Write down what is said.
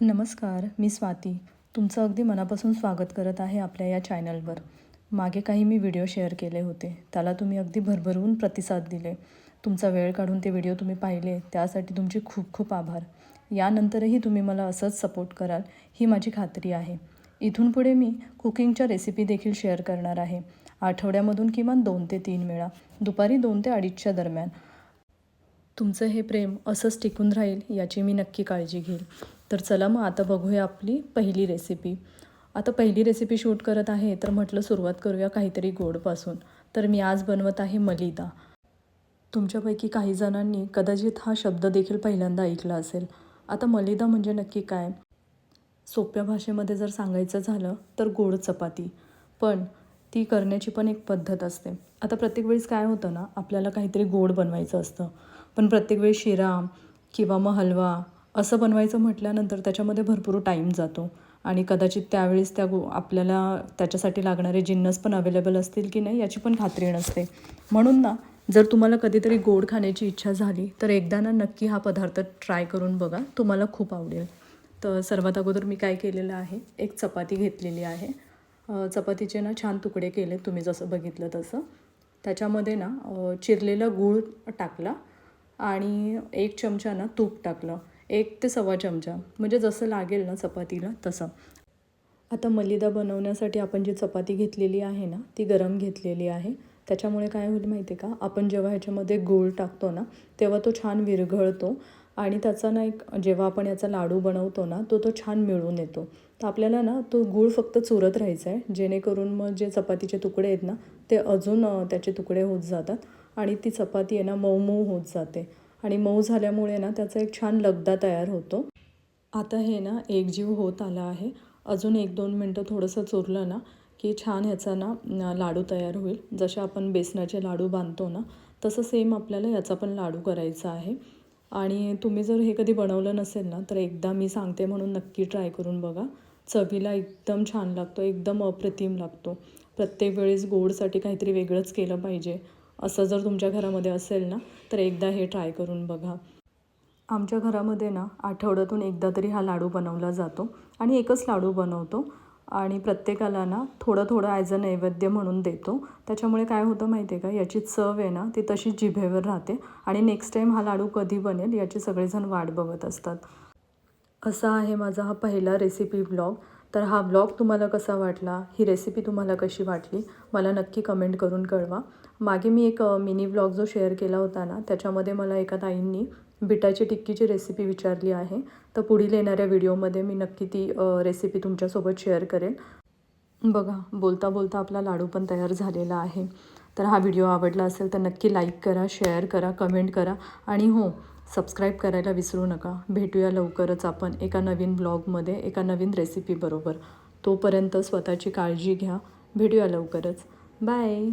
नमस्कार मी स्वाती. तुमचं अगदी मनापासून स्वागत करत आहे आपल्या या चॅनलवर. मागे काही मी व्हिडिओ शेअर केले होते. त्याला तुम्ही अगदी भरभरून प्रतिसाद दिले. तुमचा वेळ काढून ते व्हिडिओ तुम्ही पाहिले त्यासाठी तुमचे खूप खूप आभार. यानंतरही तुम्ही मला असंच सपोर्ट कराल ही माझी खात्री आहे. इथून पुढे मी कुकिंगच्या रेसिपी देखील शेअर करणार आहे. आठवड्यामधून किमान दोन ते तीन वेळा दुपारी दोन ते अडीचच्या दरम्यान. तुमचं हे प्रेम असंच टिकून राहील याची मी नक्की काळजी घेईल. तर चला मग आता बघूया आपली पहिली रेसिपी आता पहिली रेसिपी शूट करत आहे तर म्हटलं सुरुवात करूया काहीतरी गोडपासून. तर मी आज बनवत आहे मलिदा. तुमच्यापैकी काही जणांनी कदाचित हा शब्द देखील पहिल्यांदा ऐकला असेल. आता मलिदा म्हणजे नक्की काय? सोप्या भाषेमध्ये जर सांगायचं झालं तर गोड चपाती. पण ती करण्याची पण एक पद्धत असते. आता प्रत्येक वेळेस काय होतं ना आपल्याला काहीतरी गोड बनवायचं असतं. पण प्रत्येक वेळेस शिरा किंवा मग हलवा असं बनवायचं म्हटल्यानंतर त्याच्यामध्ये भरपूर टाईम जातो. आणि कदाचित त्यावेळेस त्या गो आपल्याला त्याच्यासाठी लागणारे जिन्नस पण अवेलेबल असतील की नाही याची पण खात्री नसते. म्हणून ना जर तुम्हाला कधीतरी गोड खाण्याची इच्छा झाली तर एकदा ना नक्की हा पदार्थ ट्राय करून बघा. तुम्हाला खूप आवडेल. तर सर्वात अगोदर मी काय केलेलं आहे एक चपाती घेतलेली आहे. चपातीचे ना छान तुकडे केले तुम्ही जसं बघितलं तसं. त्याच्यामध्ये ना चिरलेलं चिरलेला गूळ टाकला आणि एक चमचा ना तूप टाकलं. एक ते सव्वा चमचा. म्हणजे जसं लागेल ना चपातीला तसं. आता मलिदा बनवण्यासाठी आपण जी चपाती घेतलेली आहे ना ती गरम घेतलेली आहे. त्याच्यामुळे काय होईल माहिती आहे का? आपण जेव्हा ह्याच्यामध्ये गूळ टाकतो ना तेव्हा तो छान विरघळतो आणि त्याचा ना एक जेव्हा आपण याचा लाडू बनवतो ना तो तो छान मिळून येतो. तर आपल्याला ना तो गूळ फक्त चुरत राहायचा आहे जेणेकरून मग जे चपातीचे तुकडे आहेत ना ते अजून त्याचे तुकडे होत जातात आणि ती चपाती आहे ना मऊ मऊ होत जाते. आणि मऊ झाल्यामुळे ना त्याचा एक छान लगदा तयार होतो. आता हे ना एकजीव होत आला आहे. अजून एक दोन मिनटं थोडंसं चुरलं ना की छान ह्याचा ना लाडू तयार होईल. जसे आपण बेसनाचे लाडू बांधतो ना तसं सेम आपल्याला याचा पण लाडू करायचा आहे. आणि तुम्ही जर हे कधी बनवलं नसेल ना तर एकदा मी सांगते म्हणून नक्की ट्राय करून बघा. चवीला एकदम छान लागतो एकदम अप्रतिम लागतो. प्रत्येक वेळेस गोडसाठी काहीतरी वेगळंच केलं पाहिजे. असं जर तुमच्या घरामध्ये असेल ना तर एकदा हे ट्राय करून बघा. आमच्या घरामध्ये ना आठवड्यातून एकदा तरी हा लाडू बनवला जातो आणि एकच लाडू बनवतो आणि प्रत्येकाला ना थोडं थोडं ॲज अ नैवेद्य म्हणून देतो. त्याच्यामुळे काय होतं माहिती आहे का? याची चव आहे ना ती तशीच जिभेवर राहते आणि नेक्स्ट टाईम हा लाडू कधी बनेल याची सगळेजण वाट बघत असतात. असा आहे माझा हा पहिला रेसिपी ब्लॉग तर हा ब्लॉग तुम्हाला कसा वाटला? ही रेसिपी तुम्हाला कशी वाटली? मला नक्की कमेंट करून कळवा. मागे मी एक मिनी ब्लॉग जो शेअर केला होता ना त्याच्यामध्ये मला एका ताईंनी बिटाची टिक्कीची रेसिपी विचारली आहे. तर पुढील येणाऱ्या व्हिडिओमध्ये मी नक्की ती रेसिपी तुमच्यासोबत शेअर करेन. बघा बोलता बोलता आपला लाडू पण तयार झालेला आहे. तर हा व्हिडिओ आवडला असेल तर नक्की लाईक करा शेअर करा कमेंट करा. आणि हो सबस्क्राईब करायला विसरू नका. भेटूया लवकरच आपण एका नवीन ब्लॉगमध्ये एका नवीन रेसिपीबरोबर तोपर्यंत स्वतःची काळजी घ्या. भेटूया लवकरच. बाय!